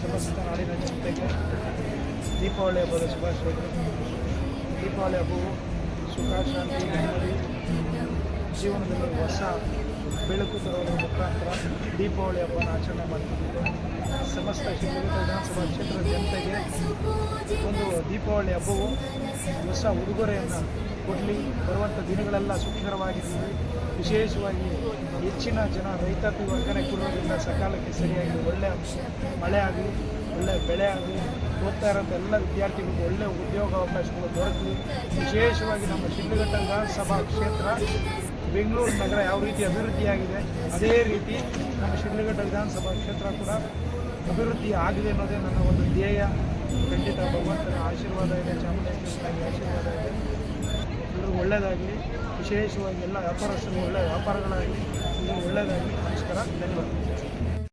ಸಮಸ್ತ ನಾಡಿನ ಜನತೆಗೆ ದೀಪಾವಳಿ ಹಬ್ಬದ ಶುಭಾಶಯಗಳು ದೀಪಾವಳಿ ಹಬ್ಬವು ಸುಖ, ಶಾಂತಿ, ನೆಮ್ಮದಿ, ಜೀವನದಲ್ಲಿ ಹೊಸ ಬೆಳಕು ತರುವುದರ ಮುಖಾಂತರ ದೀಪಾವಳಿ ಹಬ್ಬವನ್ನು ಆಚರಣೆ ಮಾಡ್ತಿದ್ದೇವೆ. ಸಮಸ್ತ ಶಿವಮೊಗ್ಗ ವಿಧಾನಸಭಾ ಕ್ಷೇತ್ರದ ಜನತೆಗೆ ಒಂದು ದೀಪಾವಳಿ ಹಬ್ಬವು ಹೊಸ ಉಡುಗೊರೆಯನ್ನು ಕೊಡಲಿ. ಬರುವಂಥ ದಿನಗಳೆಲ್ಲ ಸುಖಕರವಾಗಿರಲಿ. ವಿಶೇಷವಾಗಿ ಹೆಚ್ಚಿನ ಜನ ರೈತಾಪಿ ವರ್ಗನೆ ಕೊಡೋದ್ರಿಂದ ಸಕಾಲಕ್ಕೆ ಸರಿಯಾಗಿ ಒಳ್ಳೆಯ ಮಳೆ ಆಗಲಿ ಒಳ್ಳೆಯ ಬೆಳೆ ಆಗಲಿ, ಓದ್ತಾ ಇರೋಂಥ ಎಲ್ಲ ವಿದ್ಯಾರ್ಥಿಗಳಿಗೆ ಒಳ್ಳೆಯ ಉದ್ಯೋಗಾವಕಾಶಗಳು ದೊರಕಲಿ. ವಿಶೇಷವಾಗಿ ನಮ್ಮ ಶಿಡ್ಲಘಟ್ಟ ವಿಧಾನಸಭಾ ಕ್ಷೇತ್ರ ಬೆಂಗಳೂರು ನಗರ ಯಾವ ರೀತಿ ಅಭಿವೃದ್ಧಿಯಾಗಿದೆ, ಅದೇ ರೀತಿ ನಮ್ಮ ಶಿಡ್ಲಘಟ್ಟ ವಿಧಾನಸಭಾ ಕ್ಷೇತ್ರ ಕೂಡ ಅಭಿವೃದ್ಧಿ ಆಗಿದೆ ಅನ್ನೋದೇ ನನ್ನ ಒಂದು ಧ್ಯೇಯ. ಖಂಡಿತ ಭಗವಂತನ ಆಶೀರ್ವಾದ ಇದೆ ಚಾಮುಂಡೇಶ್ವರಿ ಆಶೀರ್ವಾದ ಇದೆ. ಎಲ್ಲರಿಗೂ ಒಳ್ಳೆಯದಾಗಲಿ ವಿಶೇಷವಾಗಿ ಎಲ್ಲ ವ್ಯಾಪಾರಸ್ಥರು ಒಳ್ಳೆಯ ವ್ಯಾಪಾರಗಳಾಗಲಿ ಎಲ್ಲರಿಗೂ ಒಳ್ಳೆಯದಾಗಲಿ ನಮಸ್ಕಾರ ಧನ್ಯವಾದ